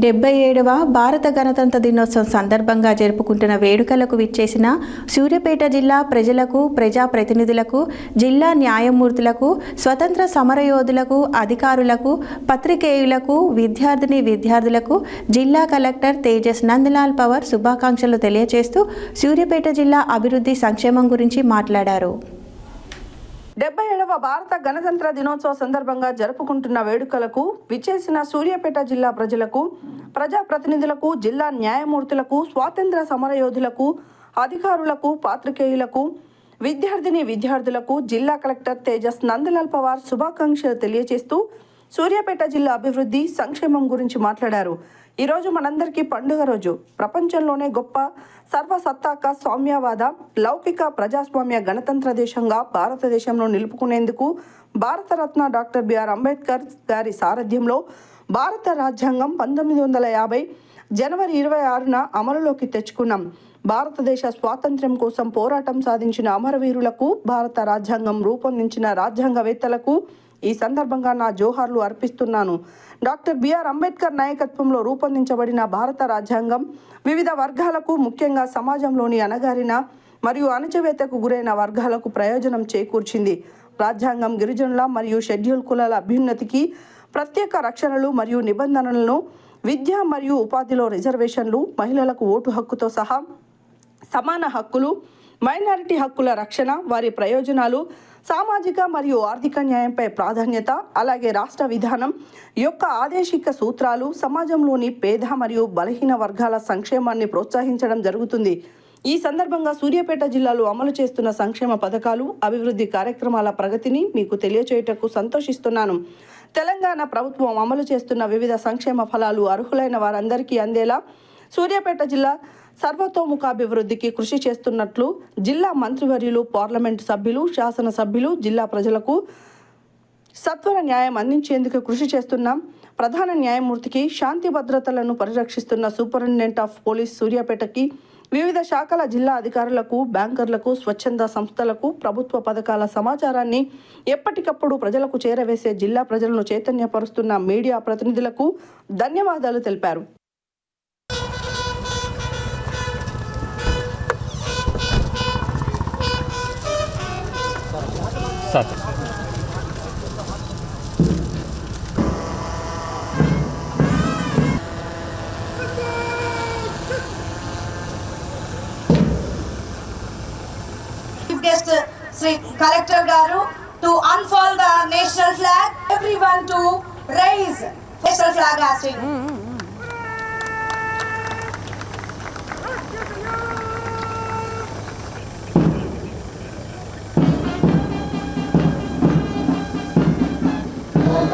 డెబ్బై ఏడవ భారత గణతంత్ర దినోత్సవం సందర్భంగా జరుపుకుంటున్న వేడుకలకు విచ్చేసిన సూర్యాపేట జిల్లా ప్రజలకు ప్రజాప్రతినిధులకు జిల్లా న్యాయమూర్తులకు స్వతంత్ర సమరయోధులకు అధికారులకు పత్రికేయులకు విద్యార్థిని విద్యార్థులకు జిల్లా కలెక్టర్ తేజస్ నందలాల్ పవర్ శుభాకాంక్షలు తెలియజేస్తూ సూర్యాపేట జిల్లా అభివృద్ధి సంక్షేమం గురించి మాట్లాడారు. డెబ్బై ఏడవ భారత గణతంత్ర దినోత్సవ సందర్భంగా జరుపుకుంటున్న వేడుకలకు విచ్చేసిన సూర్యాపేట జిల్లా ప్రజలకు ప్రజాప్రతినిధులకు జిల్లా న్యాయమూర్తులకు స్వాతంత్ర సమరయోధులకు అధికారులకు పాత్రికేయులకు విద్యార్థిని విద్యార్థులకు జిల్లా కలెక్టర్ తేజస్ నందలాల్ పవార్ శుభాకాంక్షలు తెలియజేస్తూ సూర్యాపేట జిల్లా అభివృద్ధి సంక్షేమం గురించి మాట్లాడారు. ఈరోజు మనందరికీ పండుగ రోజు. ప్రపంచంలోనే గొప్ప సర్వసత్తాక సౌమ్యవాద లౌకిక ప్రజాస్వామ్య గణతంత్ర దేశంగా భారతదేశంలో నిలుపుకునేందుకు Bharat Ratna doctor B R Ambedkar గారి సారథ్యంలో భారత రాజ్యాంగం పంతొమ్మిది వందల యాభై జనవరి ఇరవై ఆరున అమలులోకి తెచ్చుకున్నాం. భారతదేశ స్వాతంత్ర్యం కోసం పోరాటం సాధించిన అమరవీరులకు భారత రాజ్యాంగం రూపొందించిన రాజ్యాంగవేత్తలకు ఈ సందర్భంగా నా జోహార్లు అర్పిస్తున్నాను. డాక్టర్ బిఆర్ అంబేద్కర్ నాయకత్వంలో రూపొందించబడిన భారత రాజ్యాంగం వివిధ వర్గాలకు ముఖ్యంగా సమాజంలోని అణగారిన మరియు అణచివేతకు గురైన వర్గాలకు ప్రయోజనం చేకూర్చింది. రాజ్యాంగం గిరిజనుల మరియు షెడ్యూల్ కులాల అభ్యున్నతికి ప్రత్యేక రక్షణలు మరియు నిబంధనలను విద్య మరియు ఉపాధిలో రిజర్వేషన్లు మహిళలకు ఓటు హక్కుతో సహా సమాన హక్కులు మైనారిటీ హక్కుల రక్షణ వారి ప్రయోజనాలు సామాజిక మరియు ఆర్థిక న్యాయంపై ప్రాధాన్యత అలాగే రాష్ట్ర విధానం యొక్క ఆదేశిక సూత్రాలు సమాజంలోని పేద మరియు బలహీన వర్గాల సంక్షేమాన్ని ప్రోత్సహించడం జరుగుతుంది. ఈ సందర్భంగా సూర్యాపేట జిల్లాలో అమలు చేస్తున్న సంక్షేమ పథకాలు అభివృద్ధి కార్యక్రమాల ప్రగతిని మీకు తెలియచేయటకు సంతోషిస్తున్నాను. తెలంగాణ ప్రభుత్వం అమలు చేస్తున్న వివిధ సంక్షేమ ఫలాలు అర్హులైన వారందరికీ అందేలా సూర్యాపేట జిల్లా సర్వతోముఖాభివృద్ధికి కృషి చేస్తున్నట్లు జిల్లా మంత్రివర్యులు పార్లమెంటు సభ్యులు శాసనసభ్యులు జిల్లా ప్రజలకు సత్వర న్యాయం అందించేందుకు కృషి చేస్తున్నాం. ప్రధాన న్యాయమూర్తికి శాంతి భద్రతలను పరిరక్షిస్తున్న సూపరింటెండెంట్ ఆఫ్ పోలీస్ సూర్యాపేటకి వివిధ శాఖల జిల్లా అధికారులకు బ్యాంకర్లకు స్వచ్ఛంద సంస్థలకు ప్రభుత్వ పథకాల సమాచారాన్ని ఎప్పటికప్పుడు ప్రజలకు చేరవేసే జిల్లా ప్రజలను చైతన్యపరుస్తున్న మీడియా ప్రతినిధులకు ధన్యవాదాలు తెలిపారు. satın. Guest Sri Collector Garu to unfurl the national flag. Everyone to raise national flag as well. Mm, mm, mm.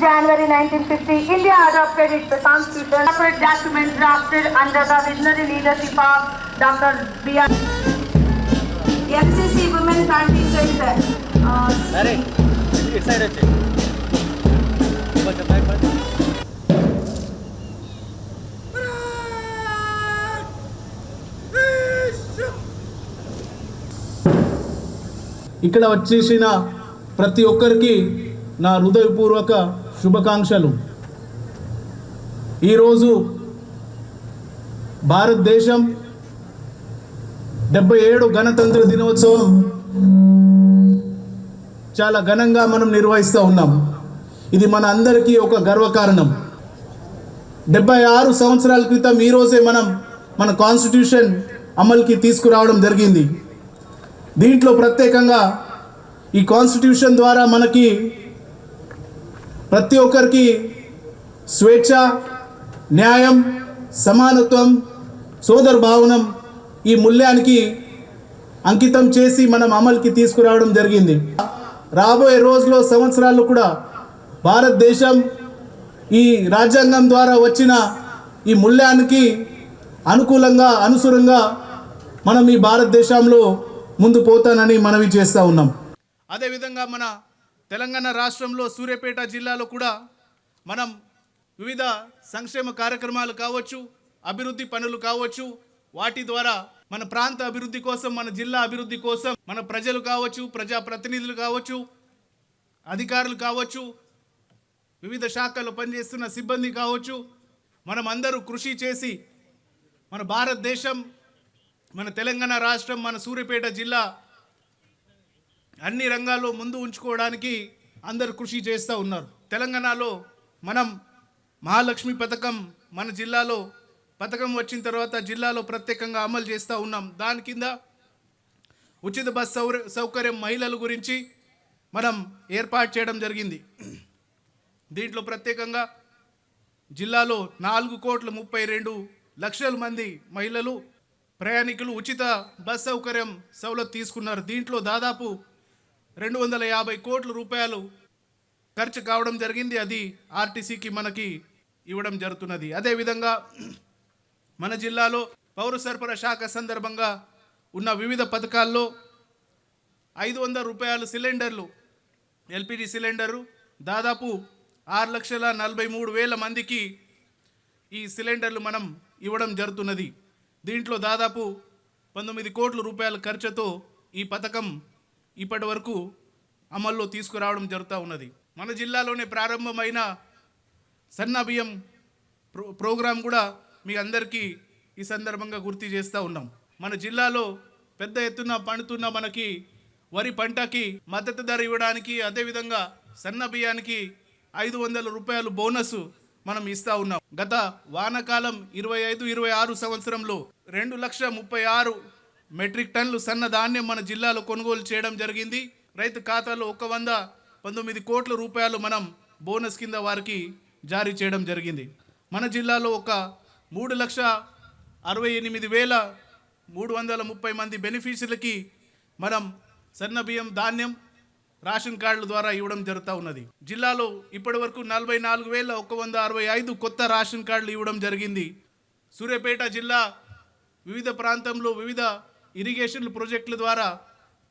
January 1950, India adopted its constitution, separate document drafted under the visionary leadership of Dr. B.R. NCC women contingent. Uh, అరే ఇటు side వచ్చి కొంచెం back పడి ఇక్కడ వచ్చేసిన ప్రతి ఒక్కరికి నా హృదయపూర్వక శుభాకాంక్షలు. ఈరోజు భారతదేశం డెబ్బై ఏడు గణతంత్ర దినోత్సవం చాలా ఘనంగా మనం నిర్వహిస్తూ ఉన్నాం. ఇది మన అందరికీ ఒక గర్వకారణం. డెబ్బై ఆరు సంవత్సరాల క్రితం ఈరోజే మనం మన కాన్స్టిట్యూషన్ అమలుకి తీసుకురావడం జరిగింది. దీంట్లో ప్రత్యేకంగా ఈ కాన్స్టిట్యూషన్ ద్వారా మనకి ప్రతి ఒక్కరికి స్వేచ్ఛ న్యాయం సమానత్వం సోదర భావనం ఈ మూల్యానికి అంకితం చేసి మనం అమలుకి తీసుకురావడం జరిగింది. రాబోయే రోజులో సంవత్సరాల్లో కూడా భారతదేశం ఈ రాజ్యాంగం ద్వారా వచ్చిన ఈ మూల్యానికి అనుకూలంగా అనుసరంగా మనం ఈ భారతదేశంలో ముందు పోతానని మనవి చేస్తూ ఉన్నాం. అదేవిధంగా మన తెలంగాణ రాష్ట్రంలో సూర్యాపేట జిల్లాలో కూడా మనం వివిధ సంక్షేమ కార్యక్రమాలు కావచ్చు అభివృద్ధి పనులు కావచ్చు వాటి ద్వారా మన ప్రాంత అభివృద్ధి కోసం మన జిల్లా అభివృద్ధి కోసం మన ప్రజలు కావచ్చు ప్రజా ప్రతినిధులు కావచ్చు అధికారులు కావచ్చు వివిధ శాఖల్లో పనిచేస్తున్న సిబ్బంది కావచ్చు మనం అందరూ కృషి చేసి మన భారతదేశం మన తెలంగాణ రాష్ట్రం మన సూర్యాపేట జిల్లా అన్ని రంగాల్లో ముందు ఉంచుకోవడానికి అందరు కృషి చేస్తూ ఉన్నారు. తెలంగాణలో మనం మహాలక్ష్మి పథకం మన జిల్లాలో పథకం వచ్చిన తర్వాత జిల్లాలో ప్రత్యేకంగా అమలు చేస్తూ ఉన్నాం. దాని కింద ఉచిత బస్ సౌర సౌకర్యం మహిళల గురించి మనం ఏర్పాటు చేయడం జరిగింది. దీంట్లో ప్రత్యేకంగా జిల్లాలో నాలుగు కోట్ల ముప్పై రెండు లక్షల మంది మహిళలు ప్రయాణికులు ఉచిత బస్ సౌకర్యం సౌలత్ తీసుకున్నారు. దీంట్లో దాదాపు రెండు వందల యాభై కోట్ల రూపాయలు ఖర్చు కావడం జరిగింది. అది ఆర్టీసీకి మనకి ఇవ్వడం జరుగుతున్నది. అదేవిధంగా మన జిల్లాలో పౌర సరఫరా శాఖ సందర్భంగా ఉన్న వివిధ పథకాల్లో ఐదు వందల రూపాయలు సిలిండర్లు ఎల్పిజి సిలిండరు దాదాపు ఆరు లక్షల నలభై మూడు వేల మందికి ఈ సిలిండర్లు మనం ఇవ్వడం జరుగుతున్నది. దీంట్లో దాదాపు పంతొమ్మిది కోట్ల రూపాయల ఖర్చుతో ఈ పథకం ఇప్పటి వరకు అమల్లో తీసుకురావడం జరుగుతూ ఉన్నది. మన జిల్లాలోనే ప్రారంభమైన సన్న బియ్యం ప్రో ప్రోగ్రాం కూడా మీ అందరికీ ఈ సందర్భంగా గుర్తు చేస్తూ ఉన్నాం. మన జిల్లాలో పెద్ద ఎత్తున పండుతున్న మనకి వరి పంటకి మద్దతు ధర ఇవ్వడానికి అదేవిధంగా సన్న బియ్యానికి ఐదు వందల రూపాయలు బోనస్ మనం ఇస్తూ ఉన్నాం. గత వానాకాలం ఇరవై ఐదు ఇరవై ఆరు సంవత్సరంలో రెండు లక్ష ముప్పై ఆరు మెట్రిక్ టన్నులు సన్న ధాన్యం మన జిల్లాలో కొనుగోలు చేయడం జరిగింది. రైతు ఖాతాలో ఒక వంద పంతొమ్మిది కోట్ల రూపాయలు మనం బోనస్ కింద వారికి జారీ చేయడం జరిగింది. మన జిల్లాలో ఒక మూడు లక్ష అరవై ఎనిమిది వేల మూడు వందల ముప్పై మంది బెనిఫిషరీలకి మనం సన్న బియ్యం ధాన్యం రేషన్ కార్డుల ద్వారా ఇవ్వడం జరుగుతూ ఉన్నది. జిల్లాలో ఇప్పటి వరకు నలభై నాలుగు వేల ఒక వంద అరవై ఐదు కొత్త రేషన్ కార్డులు ఇవ్వడం జరిగింది. సూర్యాపేట జిల్లా వివిధ ప్రాంతంలో వివిధ ఇరిగేషన్ ప్రాజెక్టుల ద్వారా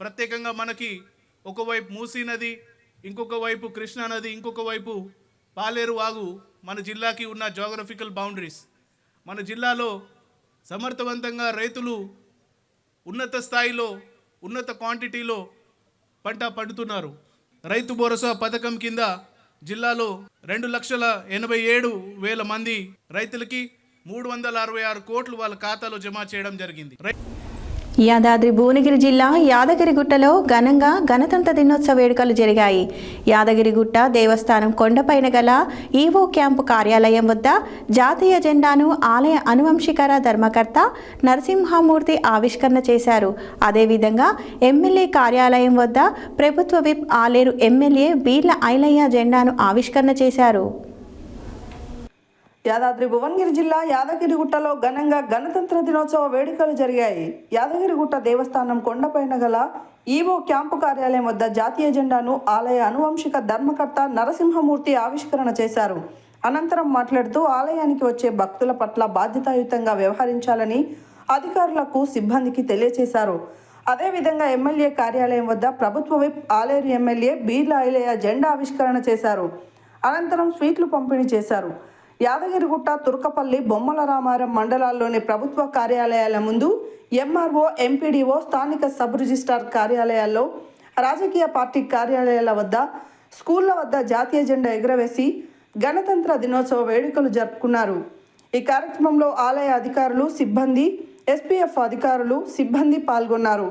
ప్రత్యేకంగా మనకి ఒకవైపు మూసీ నది ఇంకొక వైపు కృష్ణా నది ఇంకొక వైపు పాలేరు వాగు మన జిల్లాకి ఉన్న జోగ్రఫికల్ బౌండరీస్ మన జిల్లాలో సమర్థవంతంగా రైతులు ఉన్నత స్థాయిలో ఉన్నత క్వాంటిటీలో పంట పండుతున్నారు. రైతు భరోసా పథకం కింద జిల్లాలో రెండు లక్షల ఎనభై ఏడు వేల మంది రైతులకి మూడు వందల అరవై ఆరు కోట్లు వాళ్ళ ఖాతాలో జమ చేయడం జరిగింది. రై- యాదాద్రి భువనగిరి జిల్లా యాదగిరిగుట్టలో ఘనంగా గణతంత్ర దినోత్సవ వేడుకలు జరిగాయి. యాదగిరిగుట్ట దేవస్థానం కొండపైన గల ఈవో క్యాంపు కార్యాలయం వద్ద జాతీయ జెండాను ఆలయ అనువంశికర ధర్మకర్త నరసింహమూర్తి ఆవిష్కరణ చేశారు. అదేవిధంగా ఎమ్మెల్యే కార్యాలయం వద్ద ప్రభుత్వ విప్ ఆలేరు ఎమ్మెల్యే బీర్ల ఐలయ్య జెండాను ఆవిష్కరణ చేశారు. యాదాద్రి భువనగిరి జిల్లా యాదగిరిగుట్టలో ఘనంగా గణతంత్ర దినోత్సవ వేడుకలు జరిగాయి. యాదగిరిగుట్ట దేవస్థానం కొండపైన గల ఈవో క్యాంపు కార్యాలయం వద్ద జాతీయ జెండాను ఆలయ అనువంశిక ధర్మకర్త నరసింహమూర్తి ఆవిష్కరణ చేశారు. అనంతరం మాట్లాడుతూ ఆలయానికి వచ్చే భక్తుల పట్ల బాధ్యతాయుతంగా వ్యవహరించాలని అధికారులకు సిబ్బందికి తెలియజేశారు అదేవిధంగా ఎమ్మెల్యే కార్యాలయం వద్ద ప్రభుత్వ విప్ ఆలేరు ఎమ్మెల్యే బీర్ల ఆలయ జెండా ఆవిష్కరణ చేశారు. అనంతరం స్వీట్లు పంపిణీ చేశారు. యాదగిరిగుట్ట తుర్కపల్లి బొమ్మల రామారం మండలాల్లోని ప్రభుత్వ కార్యాలయాల ముందు ఎంఆర్ఓ ఎంపీడీఓ స్థానిక సబ్ రిజిస్ట్రార్ కార్యాలయాల్లో రాజకీయ పార్టీ కార్యాలయాల వద్ద స్కూళ్ళ వద్ద జాతీయ జెండా ఎగురవేసి గణతంత్ర దినోత్సవ వేడుకలు జరుపుకున్నారు. ఈ కార్యక్రమంలో ఆలయ అధికారులు సిబ్బంది ఎస్పీఎఫ్ అధికారులు సిబ్బంది పాల్గొన్నారు.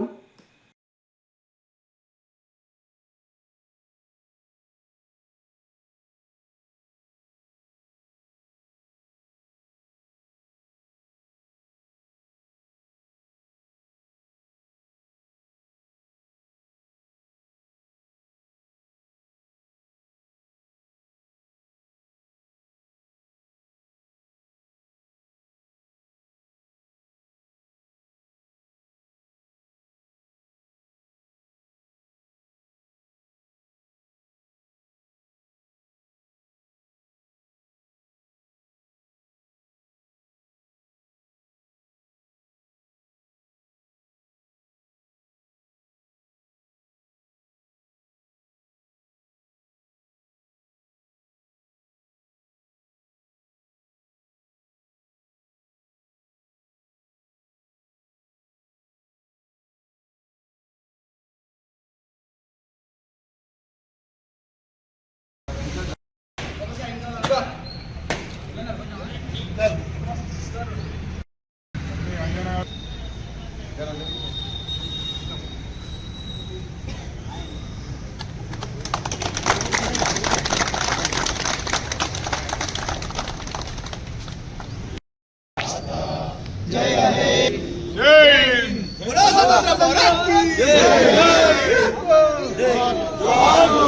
জয় জয় জয়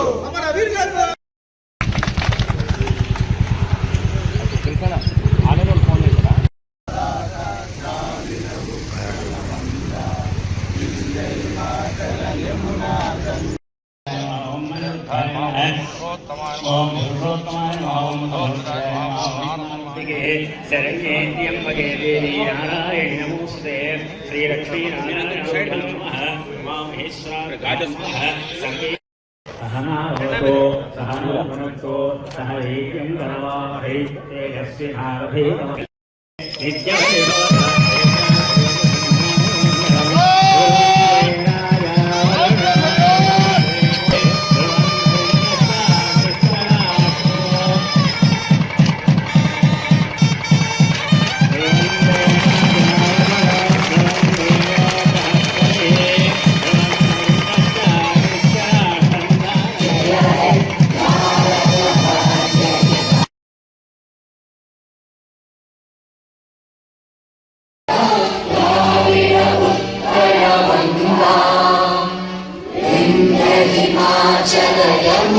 शरण्येत्यम्बगेदेवी नारायणि नमोऽस्ते श्रीलक्ष्मीनारायण नमः मा महेश्वराः सङ्गे सह वीर्यं नित्यं